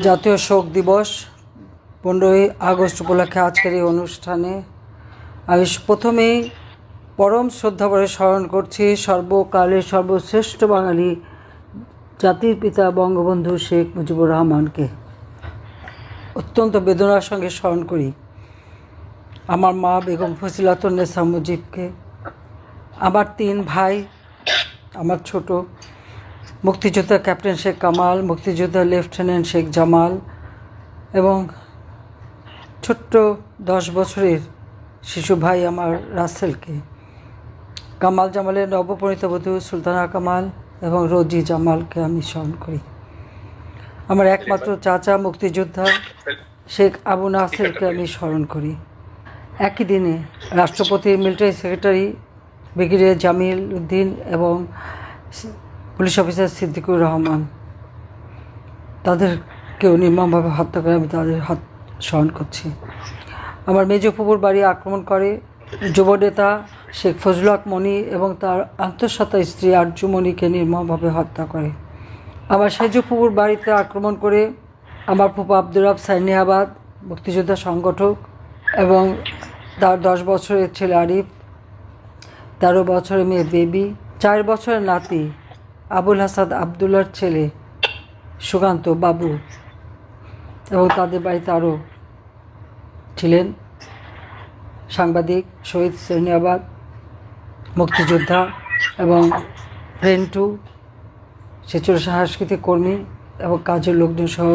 জাতীয় শোক দিবস, পনেরোই আগস্ট উপলক্ষে আজকের এই অনুষ্ঠানে আমি প্রথমেই পরম শ্রদ্ধাভরে স্মরণ করছি সর্বকালের সর্বশ্রেষ্ঠ বাঙালি জাতির পিতা বঙ্গবন্ধু শেখ মুজিবুর রহমানকে। অত্যন্ত বেদনার সঙ্গে স্মরণ করি। আমার মা বেগম ফজিলাতুন্নেসা মুজিবকে, আমার তিন ভাই, আমার ছোট মুক্তিযোদ্ধা ক্যাপ্টেন শেখ কামাল, মুক্তিযোদ্ধা লেফটেন্যান্ট শেখ জামাল এবং ছোট্ট দশ বছরের শিশু ভাই আমার রাসেলকে। কামাল জামালের নবপরিণীত বধূ সুলতানা কামাল এবং রোজি জামালকে আমি স্মরণ করি। আমার একমাত্র চাচা মুক্তিযোদ্ধা শেখ আবু নাসেরকে আমি স্মরণ করি। একই দিনে রাষ্ট্রপতির military secretary brigadier Jamil Uddin এবং পুলিশ অফিসার সিদ্দিকুর রহমান। তাদেরকেও নির্মমভাবে হত্যা করে আমি তাদের হাত স্মরণ করছি। আমার মেজ ফুপুর বাড়ি আক্রমণ করে যুবনেতা শেখ ফজলুল হক মনি এবং তার আন্তঃসত্ত্বা স্ত্রী আর্যমণিকে নির্মমভাবে হত্যা করে। আমার সেজ ফুপুর বাড়িতে আক্রমণ করে আমার ফুপা আব্দুর রাব সাইনিয়াবাদ মুক্তিযোদ্ধা সংগঠক এবং তার দশ বছরের ছেলে আরিফ, তেরো বছরের মেয়ে বেবি, চার বছরের নাতি আবুল হাসাদ আবদুল্লার ছেলে, সুকান্ত বাবু এবং তাদের বাড়িতে আরও ছিলেন সাংবাদিক শহীদ শ্রেণিয়াবাদ মুক্তিযোদ্ধা এবং ফ্রেন্টু, সেচুর সাংস্কৃতিক কর্মী এবং কাজের লোকজন সহ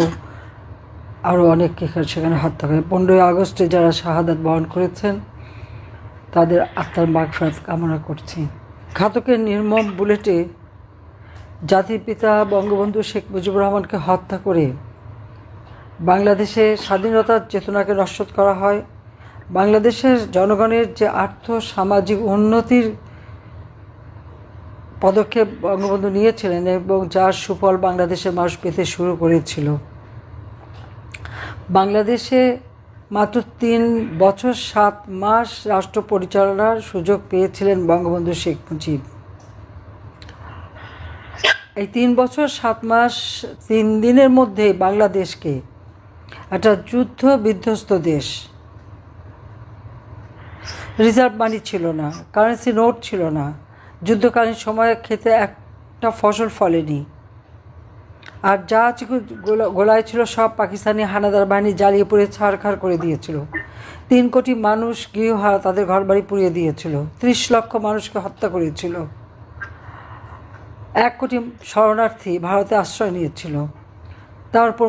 আরও অনেককে সেখানে হত্যা করে পনেরোই আগস্টে যারা শাহাদাত বহন করেছেন, তাদের আত্মার মাগফাত কামনা করছি। ঘাতকের নির্মম বুলেটে জাতির পিতা বঙ্গবন্ধু শেখ মুজিবুর রহমানকে হত্যা করে বাংলাদেশে স্বাধীনতার চেতনাকে নস্বত করা হয়। বাংলাদেশের জনগণের যে আর্থ সামাজিক উন্নতির পদক্ষেপ বঙ্গবন্ধু নিয়েছিলেন এবং যার সুফল বাংলাদেশের মানুষ পেতে শুরু করেছিল। বাংলাদেশে মাত্র তিন বছর সাত মাস রাষ্ট্র পরিচালনার সুযোগ পেয়েছিলেন বঙ্গবন্ধু শেখ মুজিব। এই তিন বছর, সাত মাস, তিন দিনের মধ্যে বাংলাদেশকে একটা যুদ্ধ বিধ্বস্ত দেশ। রিজার্ভ মানি ছিল না, কারেন্সি নোট ছিল না। যুদ্ধকালীন সময়ে খেতে একটা ফসল ফলেনি। আর যা গোলায় ছিল সব পাকিস্তানি হানাদার বাহিনী জ্বালিয়ে পুড়ে ছাড়খাড় করে দিয়েছিল। তিন কোটি মানুষ গৃহহারা তাদের ঘরবাড়ি পুড়িয়ে দিয়েছিল। ত্রিশ লক্ষ মানুষকে হত্যা করেছিল। এক কোটি শরণার্থী ভারতে আশ্রয় নিয়েছিল। তারপর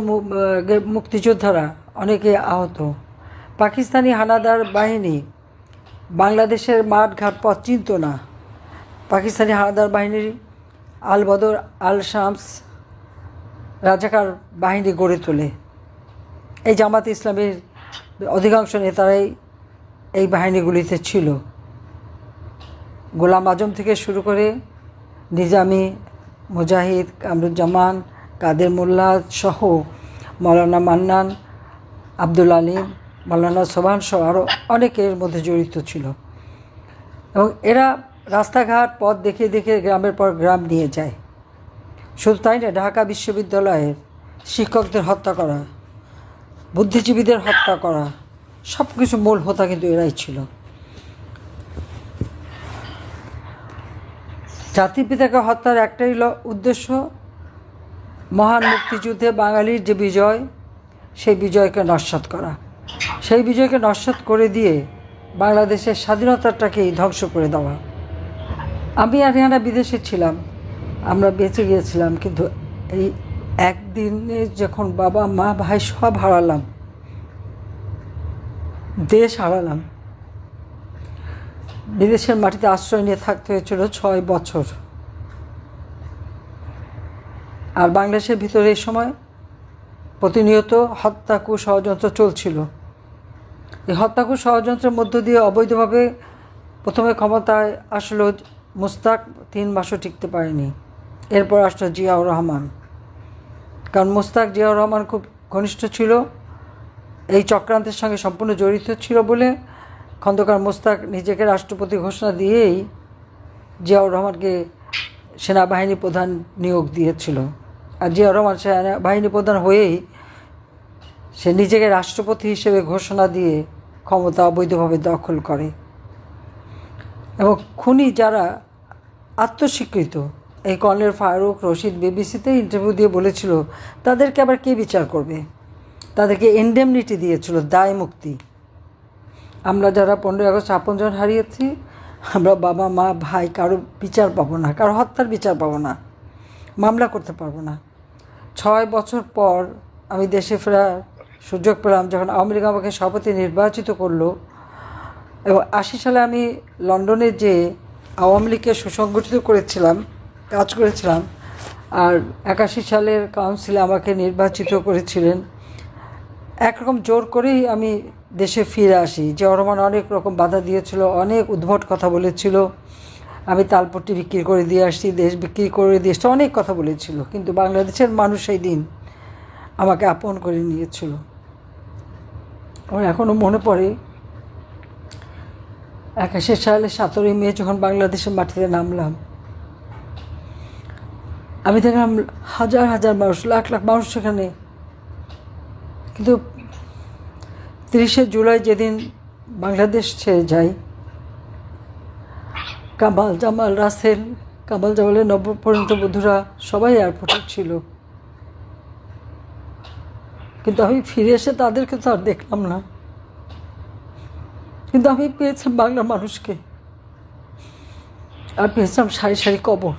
মুক্তিযোদ্ধারা অনেকে আহত। পাকিস্তানি হানাদার বাহিনী বাংলাদেশের মাঠঘাট পথ চিনত না। পাকিস্তানি হানাদার বাহিনীর আল বদর আল শামস রাজাকার বাহিনী গড়ে তোলে। এই জামাত ইসলামের অধিকাংশ নেতারাই এই বাহিনীগুলিতে ছিল। গোলাম আজম থেকে শুরু করে নিজামি মুজাহিদ, কামরুজ্জামান, কাদের মোল্লা সহ মৌলানা মান্নান, আব্দুল আলিম মৌলানা সোবান সহ আরও অনেকের মধ্যে জড়িত ছিল। এবং এরা রাস্তাঘাট, পথ দেখে দেখে গ্রামের পর গ্রাম নিয়ে যায়। শুধু তাই না ঢাকা বিশ্ববিদ্যালয়ের শিক্ষকদের হত্যা করা, বুদ্ধিজীবীদের হত্যা করা সব কিছু মূল হোতা কিন্তু এরাই ছিল। জাতির পিতাকে হত্যার একটাই উদ্দেশ্য? মহান মুক্তিযুদ্ধে বাঙালির যে বিজয়, সেই বিজয়কে নস্বাত করা। সেই বিজয়কে নস্বাত করে দিয়ে বাংলাদেশের স্বাধীনতাটাকেই ধ্বংস করে দেওয়া। আমি আরিয়ানা বিদেশে ছিলাম। আমরা বেঁচে গিয়েছিলাম, কিন্তু এই একদিনে যখন বাবা, মা, ভাই সব হারালাম, দেশ হারালাম। বিদেশের মাটিতে আশ্রয় নিয়ে থাকতে হয়েছিল ছয় বছর। আর বাংলাদেশের ভিতরে এই সময় প্রতিনিয়ত হত্যা ষড়যন্ত্র চলছিল। এই হত্যা ষড়যন্ত্রের মধ্য দিয়ে অবৈধভাবে প্রথমে ক্ষমতায় আসলো মুস্তাক, তিন মাসও টিকতে পারেনি। এরপর আসলো জিয়াউর রহমান। কারণ মুস্তাক, জিয়াউর রহমান খুব ঘনিষ্ঠ ছিল। এই চক্রান্তের সঙ্গে সম্পূর্ণ জড়িত ছিল বলে খন্দকার মোস্তাক নিজেকে রাষ্ট্রপতি ঘোষণা দিয়েই জিয়াউর রহমানকে সেনাবাহিনী প্রধান নিয়োগ দিয়েছিল। আর জিয়াউর রহমান সেনাবাহিনী প্রধান হয়েই সে নিজেকে রাষ্ট্রপতি হিসেবে ঘোষণা দিয়ে ক্ষমতা অবৈধভাবে দখল করে। এবং খুনি যারা আত্মস্বীকৃত, এই কর্নেল ফারুক রশিদ বিবিসিতে ইন্টারভিউ দিয়ে বলেছিল, তাদেরকে আবার কে বিচার করবে? তাদেরকে এন্ডেমনিটি দিয়েছিল, দায় মুক্তি। আমরা যারা পনেরোই আগস্ট আপনজন হারিয়েছি, আমরা বাবা, মা, ভাই কারও বিচার পাবো না, কারও হত্যার বিচার পাবো না, মামলা করতে পারব না। ছয় বছর পর আমি দেশে ফেরার সুযোগ পেলাম যখন আওয়ামী লীগ আমাকে সভাপতি নির্বাচিত করল এবং আশি সালে আমি লন্ডনে যে আওয়ামী লীগকে সুসংগঠিত করেছিলাম, কাজ করেছিলাম, আর একাশি সালের কাউন্সিলে আমাকে নির্বাচিত করেছিলেন, একরকম জোর করেই আমি দেশে ফিরে আসি। যে রহমান অনেক রকম বাধা দিয়েছিল, অনেক উদ্ভট কথা বলেছিল। আমি তালপট্টি বিক্রি করে দিয়ে আসছি, দেশ বিক্রি করে দিয়ে আসছি, অনেক কথা বলেছিল। কিন্তু বাংলাদেশের মানুষ সেই দিন আমাকে আপন করে নিয়েছিল। আমার এখনও মনে পড়ে, একাশি সালে সতেরোই মে যখন বাংলাদেশের মাটিতে নামলাম, আমি দেখলাম হাজার হাজার মানুষ, লাখ লাখ মানুষ সেখানে। কিন্তু তিরিশে জুলাই যেদিন বাংলাদেশ ছেড়ে যাই কামাল জামাল রাসেল, কামাল জামালের নবপরিণত বন্ধুরা সবাই এয়ারপোর্টে ছিল। কিন্তু আমি ফিরে এসে তাদেরকে তো আর দেখলাম না। কিন্তু আমি পেয়েছিলাম বাংলার মানুষকে। আর পেয়েছিলাম সারি সারি কবর।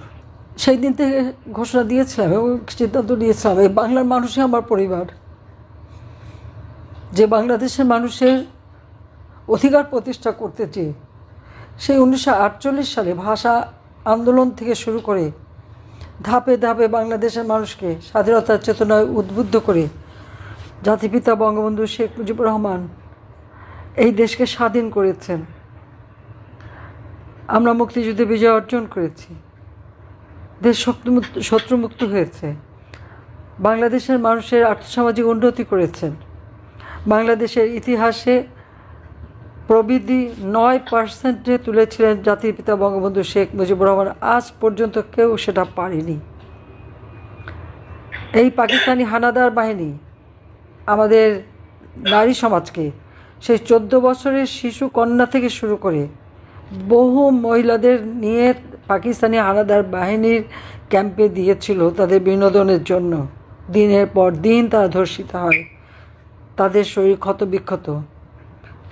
সেই দিন থেকে ঘোষণা দিয়েছিলাম এবং সিদ্ধান্ত নিয়েছিলাম, এই বাংলার মানুষই আমার পরিবার। যে বাংলাদেশের মানুষের অধিকার প্রতিষ্ঠা করতে চেয়ে সেই উনিশশো আটচল্লিশ সালে ভাষা আন্দোলন থেকে শুরু করে ধাপে ধাপে বাংলাদেশের মানুষকে স্বাধীনতার চেতনায় উদ্বুদ্ধ করে জাতিপিতা বঙ্গবন্ধু শেখ মুজিবুর রহমান এই দেশকে স্বাধীন করেছেন। আমরা মুক্তিযুদ্ধে বিজয় অর্জন করেছি। দেশ শত্রুমুক্ত শত্রুমুক্ত হয়েছে। বাংলাদেশের মানুষের আর্থসামাজিক উন্নতি করেছেন। বাংলাদেশের ইতিহাসে প্রবৃদ্ধি নয় পার্সেন্টে তুলেছিলেন জাতির পিতা বঙ্গবন্ধু শেখ মুজিবুর রহমান। আজ পর্যন্ত কেউ সেটা পারেনি। এই পাকিস্তানি হানাদার বাহিনী, আমাদের নারী সমাজকে সেই চোদ্দ বছরের শিশু কন্যা থেকে শুরু করে বহু মহিলাদের নিয়ে পাকিস্তানি হানাদার বাহিনীর ক্যাম্পে দিয়েছিল তাদের বিনোদনের জন্য। দিনের পর দিন তারা ধর্ষিত হয়। তাদের শরীর ক্ষত বিক্ষত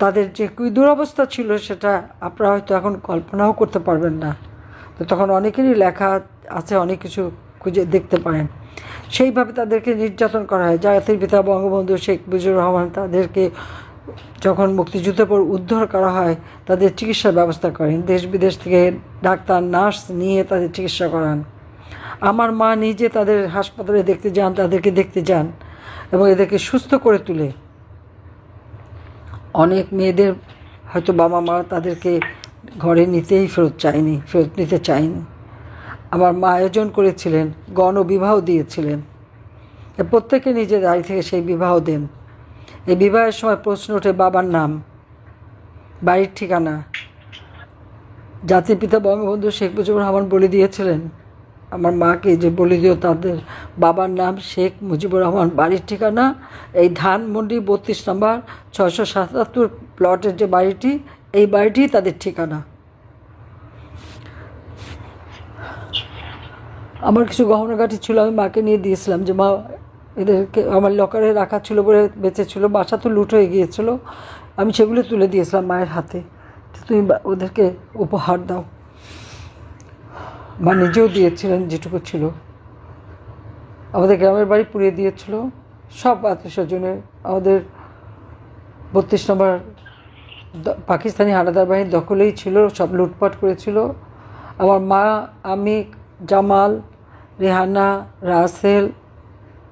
তাদের যে কি দুরবস্থা ছিল সেটা আপনারা হয়তো এখন কল্পনাও করতে পারবেন না। তো তখন অনেকেরই লেখা আছে, অনেক কিছু খুঁজে দেখতে পারেন। সেইভাবে তাদেরকে নির্যাতন করা হয়। জাতির পিতা বঙ্গবন্ধু শেখ মুজিবুর রহমান তাদেরকে যখন মুক্তিযুদ্ধের পর উদ্ধার করা হয়, তাদের চিকিৎসার ব্যবস্থা করেন। দেশ বিদেশ থেকে ডাক্তার, নার্স নিয়ে তাদের চিকিৎসা করান। আমার মা নিজে তাদের হাসপাতালে দেখতে যান, তাদেরকে দেখতে যান। এবং এদেরকে সুস্থ করে তুলে। অনেক মেয়েদের হয়তো বাবা মা তাদেরকে ঘরে নিতেই ফেরত চায়নি, ফেরত নিতে চায়নি। আমার মা আয়োজন করেছিলেন গণবিবাহ দিয়েছিলেন। প্রত্যেকে নিজের দাড়ি থেকে সেই বিবাহ দেন। এই বিবাহের সময় প্রশ্ন ওঠে, বাবার নাম? বাড়ির ঠিকানা। জাতির পিতা বঙ্গবন্ধু শেখ মুজিবুর রহমান বলে দিয়েছিলেন আমার মাকে যে বলে দিও তাদের বাবার নাম শেখ মুজিবুর রহমান। বাড়ির ঠিকানা এই ধানমন্ডি বত্রিশ নম্বর ছয়শো সাতাত্তর প্লটের যে বাড়িটি, এই বাড়িটি তাদের ঠিকানা। আমার কিছু গহনাগাটি ছিল, আমি মাকে নিয়ে দিয়েছিলাম যে, মা, এদেরকে আমার লকারে রাখা ছিল বলে বেঁচে ছিল বাসা তো লুট হয়ে গিয়েছিল। আমি সেগুলো তুলে দিয়েছিলাম মায়ের হাতে। তুমি ওদেরকে উপহার দাও। মা নিজেও দিয়েছিলেন যেটুকু ছিল। আমাদের গ্রামের বাড়ি পুড়িয়ে দিয়েছিল। সব আত্মীয় স্বজনের আমাদের বত্রিশ নম্বর পাকিস্তানি হানাদার বাহিনীর দখলেই ছিল, সব লুটপাট করেছিল। আমার মা, আমি, জামাল, রেহানা, রাসেল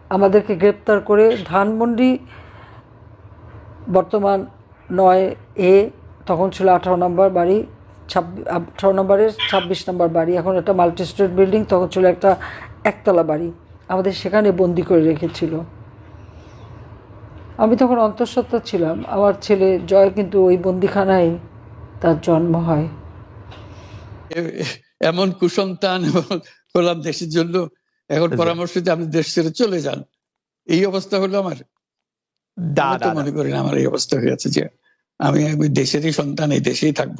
আমাদেরকে গ্রেপ্তার করে ধানমন্ডি, বর্তমান নয় এ, তখন ছিল আঠারো নম্বর বাড়ি। ছাব্বিশ আঠারো নম্বরের ছাব্বিশ নম্বর বাড়ি। এখন একটা মাল্টি স্টোর বিল্ডিং তখন ছিল একটা একতলা বাড়ি। আমাদের সেখানে বন্দি করে রেখেছিল। আমি তখন অন্তঃসত্ত্বা ছিলাম। আমার ছেলে জয় কিন্তু ওই বন্দিখানায় তার জন্ম হয়। এমন কুসন্তান হলাম দেশের জন্য। এখন আচ্ছা। পরামর্শ দিয়ে আপনি দেশ ছেড়ে চলে যান। এই অবস্থা হলো আমার। মনে করি আমার এই অবস্থা হয়ে হয়েছে যে আমি আমি দেশেরই সন্তান এই দেশেই থাকব।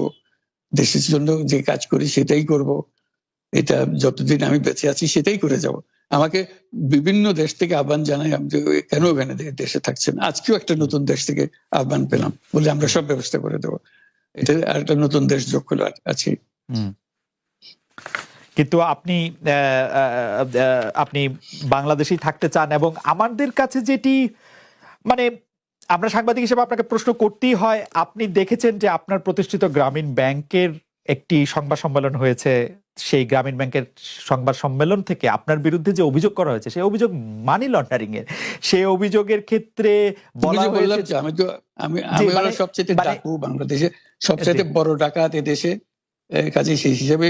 দেশের জন্য যে কাজ করি সেটাই করব। এটা যতদিন আমি বেঁচে আছি সেটাই করে যাব। আমাকে বিভিন্ন দেশ থেকে আহ্বান জানাই, আমি কেন ওখানে দেশে থাকছেন? আজকেও একটা নতুন দেশ থেকে আহ্বান পেলাম বলে আমরা সব ব্যবস্থা করে দেবো। এটা আর একটা নতুন দেশ যোগ আর- আছে। কিন্তু আপনি আপনি বাংলাদেশেই থাকতে চান এবং আমাদের কাছে যেটি মানে আমরা সাংবাদিক হিসেবে আপনাকে প্রশ্ন করতেই হয় আপনি দেখেছেন যে আপনার প্রতিষ্ঠিত গ্রামীণ ব্যাংকের একটি সংবাদ সম্মেলন হয়েছে সেই গ্রামীণ ব্যাংকের সংবাদ সম্মেলন থেকে আপনার বিরুদ্ধে যে অভিযোগ করা হয়েছে সেই অভিযোগ মানি লন্ডারিং এর সেই অভিযোগের ক্ষেত্রে বলা হয়েছে আমি তো আমি আমি মানে- সবচেয়ে মানে- ডাকু বাংলাদেশে সবচেয়ে বড় ডাকাত এ দেশে কাজে সেই হিসাবে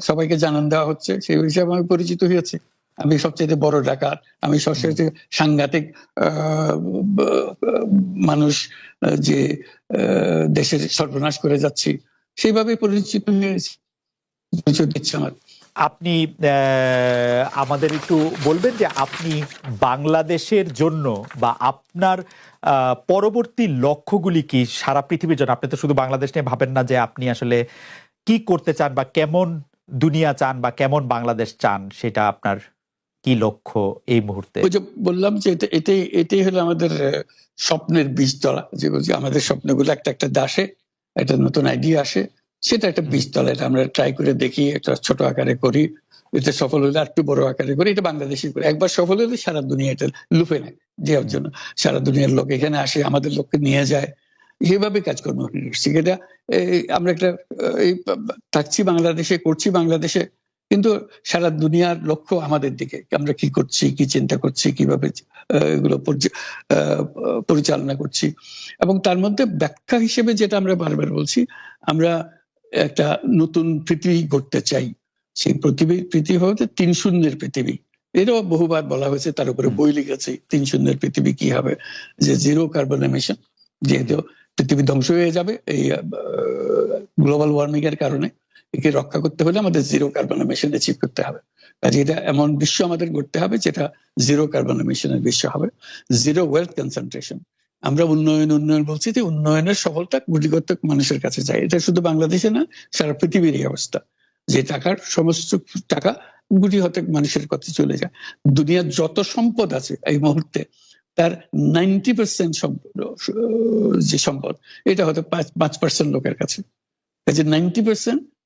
সবাইকে জানান দেওয়া হচ্ছে সেই হিসাবে আমি পরিচিত হয়েছে। আমি সবচেয়ে বড় ডাকাত আমি সবচেয়ে সাংঘাতিক মানুষ যে দেশের সর্বনাশ করে যাচ্ছি। সেইভাবে পরিচিত হয়েছি। পরিচয় দিচ্ছে আমার। আপনি আমাদের একটু বলবেন যে আপনি বাংলাদেশের জন্য বা আপনার আহ, পরবর্তী লক্ষ্যগুলি কি সারা পৃথিবীর জন্য? আপনি তো শুধু বাংলাদেশ নিয়ে ভাবেন না যে আপনি আসলে কি করতে চান বা কেমন দুনিয়া চান বা কেমন বাংলাদেশ চান সেটা আপনার কি লক্ষ্য এই মুহূর্তে? ওই যে বললাম যে এটা এটাই এটাই হলো আমাদের স্বপ্নের বীজতলা যে যে আমাদের স্বপ্নগুলো একটা একটা দাসে, একটা নতুন আইডিয়া আসে, সেটা একটা বীজতলা এটা আমরা ট্রাই করে দেখি, একটা ছোট আকারে করি এটা সফল হলে একটু বড় আকারে করি, এটা বাংলাদেশি করি। একবার সফল হলে সারা দুনিয়া এটা লুফে নেয়, দেওয়ার জন্য। সারা দুনিয়ার লোক এখানে আসে, আমাদের লোককে নিয়ে যায়। সেভাবে কাজকর্ম এটা আমরা একটা, এই, থাকছি বাংলাদেশে, করছি বাংলাদেশে কিন্তু সারা দুনিয়ার লক্ষ্য আমাদের দিকে আমরা কি করছি কি চিন্তা করছি কীভাবে এগুলো পরিচালনা করছি। এবং তার মধ্যে ব্যাখ্যা হিসেবে যেটা আমরা বারবার বলছি আমরা একটা নতুন পৃথিবী গড়তে চাই। সেই পৃথিবী পৃথিবী হতে তিন শূন্যের পৃথিবী। এটাও বহুবার বলা হয়েছে তার উপরে বই লিখেছে তিন শূন্যের পৃথিবী কি হবে? যে জিরো কার্বন এমিশন যেহেতু পৃথিবী ধ্বংস হয়ে যাবে এই গ্লোবাল ওয়ার্মিং এর কারণে। একে রক্ষা করতে হলে আমাদের জিরো কার্বন এমিশন অ্যাচিভ করতে হবে। কাজে এটা এমন বিশ্ব আমাদের করতে হবে যেটা জিরো কার্বন এমিশনের বিশ্ব হবে। জিরো ওয়েলথ কনসেন্ট্রেশন আমরা উন্নয়ন উন্নয়ন বলছি যে উন্নয়নের সফলতা গুটিগত মানুষের কাছে যায় এটা শুধু বাংলাদেশে না, সারা পৃথিবীর অবস্থা। যে টাকার সমস্ত টাকা গুটি হতে মানুষের কাছে চলে যায়। দুনিয়ার যত সম্পদ আছে এই মুহূর্তে, তার নাইনটি পার্সেন্ট যে সম্পদ, এটা হয়তো পাঁচ পাঁচ পার্সেন্ট লোকের কাছে। কাজে নাইনটি পার্সেন্ট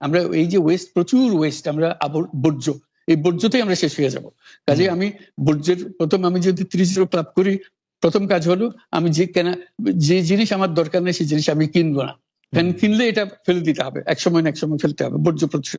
আমরা এই যে ওয়েস্ট প্রচুর ওয়েস্ট আমরা বর্জ্য এই বর্জ্যতেই আমরা শেষ হয়ে যাব। কাজে আমি বর্জ্যের প্রথম আমি যদি ত্রিশ ক্লাব করি প্রথম কাজ হলো আমি যে কেনা যে জিনিস আমার দরকার নেই সেই জিনিস আমি কিনবো না। কারণ কিনলে এটা ফেলে দিতে হবে এক সময় না এক সময় ফেলতে হবে বর্জ্য প্রচুর।